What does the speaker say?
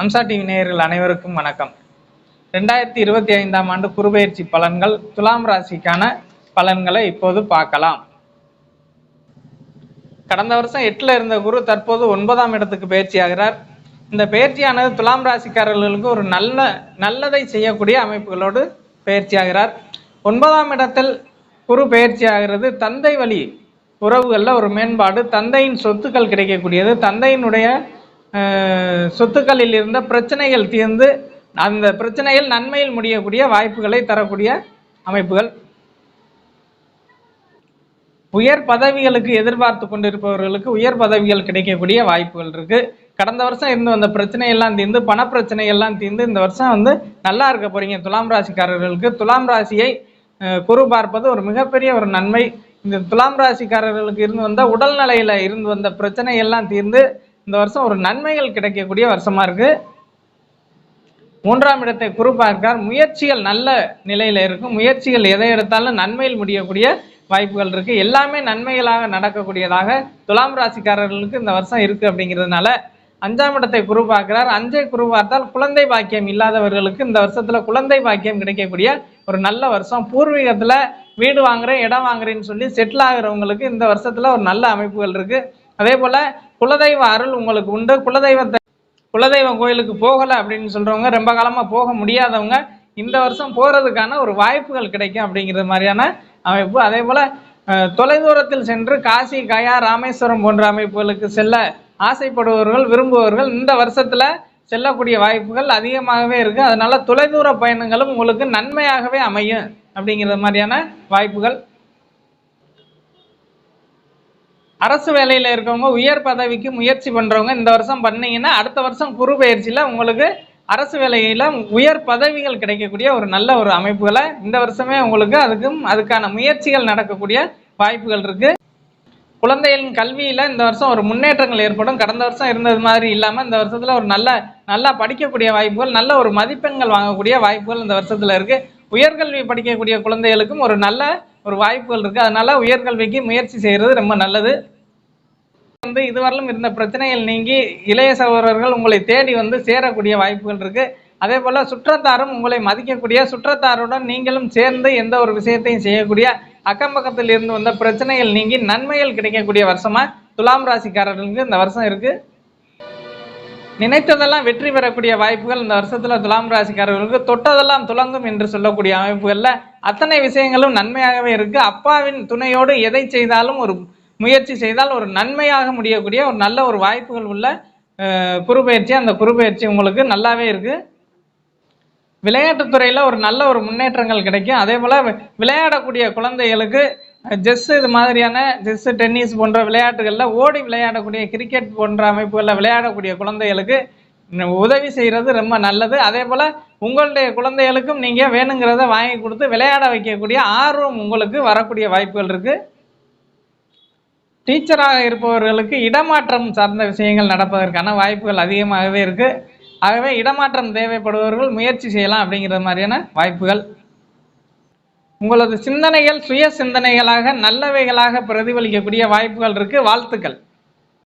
Amsa TV நேயர்கள் அனைவருக்கும் வணக்கம். ரெண்டாயிரத்தி இருபத்தி ஐந்தாம் ஆண்டு குருபெயர்ச்சி பலன்கள் துலாம் ராசிக்கான பலன்களை இப்போது பார்க்கலாம். கடந்த வருஷம் எட்டுல இருந்த குரு தற்போது ஒன்பதாம் இடத்துக்கு பயிற்சி ஆகிறார். இந்த பயிற்சியானது துலாம் ராசிக்காரர்களுக்கு ஒரு நல்ல நல்லதை செய்யக்கூடிய அமைப்புகளோடு பயிற்சி ஆகிறார். ஒன்பதாம் இடத்தில் குரு பயிற்சி ஆகிறது தந்தை வழி உறவுகளில் ஒரு மேம்பாடு தந்தையின் சொத்துக்கள் கிடைக்கக்கூடியது தந்தையினுடைய சொத்துக்களில் இருந்த பிரச்சனைகள் தீர்ந்து அந்த பிரச்சனைகள் நன்மையில் முடியக்கூடிய வாய்ப்புகளை தரக்கூடிய அமைப்புகள். உயர் பதவிகளுக்கு எதிர்பார்த்து கொண்டிருப்பவர்களுக்கு உயர் பதவிகள் கிடைக்கக்கூடிய வாய்ப்புகள் இருக்கு. கடந்த வருஷம் இருந்து வந்த பிரச்சனை எல்லாம் தீர்ந்து பண எல்லாம் தீர்ந்து இந்த வருஷம் வந்து நல்லா இருக்க போறீங்க. துலாம் ராசிக்காரர்களுக்கு துலாம் ராசியை குறு குரு பார்ப்பது ஒரு மிகப்பெரிய ஒரு நன்மை. இந்த துலாம் ராசிக்காரர்களுக்கு இருந்து வந்த உடல் நிலையில இருந்து வந்த பிரச்சனை எல்லாம் தீர்ந்து இந்த வருஷம் ஒரு நன்மைகள் கிடைக்கக்கூடிய வருஷமா இருக்கு. மூன்றாம் இடத்தை குரு பார்க்கார் முயற்சிகள் நல்ல நிலையில இருக்கும் முயற்சிகள் எதை எடுத்தாலும் நன்மையில் முடியக்கூடிய வாய்ப்புகள் இருக்கு. எல்லாமே நன்மைகளாக நடக்கக்கூடியதாக துலாம் ராசிக்காரர்களுக்கு இந்த வருஷம் இருக்கு அப்படிங்கிறதுனால அஞ்சாம் இடத்தை குரு பார்க்கிறார். அஞ்சை குரு பார்த்தால் குழந்தை பாக்கியம் இல்லாதவர்களுக்கு இந்த வருஷத்துல குழந்தை பாக்கியம் கிடைக்கக்கூடிய ஒரு நல்ல வருஷம். பூர்வீகத்துல வீடு வாங்குறேன் இடம் வாங்குறேன்னு சொல்லி செட்டில் ஆகுறவங்களுக்கு இந்த வருஷத்துல ஒரு நல்ல அமைப்புகள் இருக்கு. அதே போல குலதெய்வ அருள் உங்களுக்கு உண்டு. குலதெய்வத்தை குலதெய்வம் கோயிலுக்கு போகலை அப்படின்னு சொல்றவங்க ரொம்ப காலமா போக முடியாதவங்க இந்த வருஷம் போறதுக்கான ஒரு வாய்ப்புகள் கிடைக்கும் அப்படிங்கிறது மாதிரியான அமைப்பு. அதே போல அஹ், தொலைதூரத்தில் சென்று காசி கயா ராமேஸ்வரம் போன்ற அமைப்புகளுக்கு செல்ல ஆசைப்படுபவர்கள் விரும்புபவர்கள் இந்த வருஷத்துல செல்லக்கூடிய வாய்ப்புகள் அதிகமாகவே இருக்கு. அதனால தொலைதூர பயணங்களும் உங்களுக்கு நன்மையாகவே அமையும் அப்படிங்கிற மாதிரியான வாய்ப்புகள் அரசு வேலையில் இருக்கவங்க உயர் பதவிக்கு முயற்சி பண்ணுறவங்க இந்த வருஷம் பண்ணீங்கன்னா அடுத்த வருஷம் குரு பயிற்சியில் உங்களுக்கு அரசு வேலையில் உயர் பதவிகள் கிடைக்கக்கூடிய ஒரு நல்ல ஒரு அமைப்புகளை இந்த வருஷமே உங்களுக்கு அதுக்கும் அதுக்கான முயற்சிகள் நடக்கக்கூடிய வாய்ப்புகள் இருக்குது குழந்தைகளின் கல்வியில் இந்த வருஷம் ஒரு முன்னேற்றங்கள் ஏற்படும். கடந்த வருஷம் இருந்தது மாதிரி இல்லாமல் இந்த வருஷத்தில் ஒரு நல்ல நல்லா படிக்கக்கூடிய வாய்ப்புகள் நல்ல ஒரு மதிப்பெண்கள் வாங்கக்கூடிய வாய்ப்புகள் இந்த வருஷத்தில் இருக்குது உயர்கல்வி படிக்கக்கூடிய குழந்தைகளுக்கும் ஒரு நல்ல ஒரு வாய்ப்புகள் இருக்குது அதனால் உயர்கல்விக்கு முயற்சி செய்கிறது ரொம்ப நல்லது. வந்து இதுவரையிலும் இருந்த பிரச்சனைகள் நீங்கி இளைய சகோதரர்கள் உங்களை தேடி வந்து சேரக்கூடிய வாய்ப்புகள் இருக்குது அதே போல் சுற்றத்தாரும் உங்களை மதிக்கக்கூடிய சுற்றத்தாருடன் நீங்களும் சேர்ந்து எந்த ஒரு விஷயத்தையும் செய்யக்கூடிய அக்கம் பக்கத்தில் இருந்து வந்த பிரச்சனைகள் நீங்கி நன்மைகள் கிடைக்கக்கூடிய வருஷமாக துலாம் ராசிக்காரர்களுக்கு இந்த வருஷம் இருக்குது நினைத்ததெல்லாம் வெற்றி பெறக்கூடிய வாய்ப்புகள் இந்த வருஷத்துல துலாம் ராசிக்காரர்களுக்கு தொட்டதெல்லாம் துலங்கும் என்று சொல்லக்கூடிய அமைப்புகள்ல அத்தனை விஷயங்களும் நன்மையாகவே இருக்கு. அப்பாவின் துணையோடு எதை செய்தாலும் ஒரு முயற்சி செய்தால் ஒரு நன்மையாக முடியக்கூடிய ஒரு நல்ல ஒரு வாய்ப்புகள் உள்ள குறுபயிற்சி. அந்த குருபெயர்ச்சி உங்களுக்கு நல்லாவே இருக்கு. விளையாட்டுத்துறையில ஒரு நல்ல ஒரு முன்னேற்றங்கள் கிடைக்கும். அதே போல விளையாடக்கூடிய குழந்தைகளுக்கு செஸ் இது மாதிரியான செஸ் டென்னிஸ் போன்ற விளையாட்டுகளில் ஓடி விளையாடக்கூடிய கிரிக்கெட் போன்ற அமைப்புகளில் விளையாடக்கூடிய குழந்தைகளுக்கு உதவி செய்கிறது ரொம்ப நல்லது. அதே போல் உங்களுடைய குழந்தைகளுக்கும் நீங்கள் வேணுங்கிறத வாங்கி கொடுத்து விளையாட வைக்கக்கூடிய ஆர்வம் உங்களுக்கு வரக்கூடிய வாய்ப்புகள் இருக்குது டீச்சராக இருப்பவர்களுக்கு இடமாற்றம் சார்ந்த விஷயங்கள் நடப்பதற்கான வாய்ப்புகள் அதிகமாகவே இருக்குது ஆகவே இடமாற்றம் தேவைப்படுபவர்கள் முயற்சி செய்யலாம் அப்படிங்கிற மாதிரியான வாய்ப்புகள் உங்களது சிந்தனைகள் சுய சிந்தனைகளாக நல்லவைகளாக பிரதிபலிக்கக்கூடிய வாய்ப்புகள் இருக்கு. வாழ்த்துக்கள்.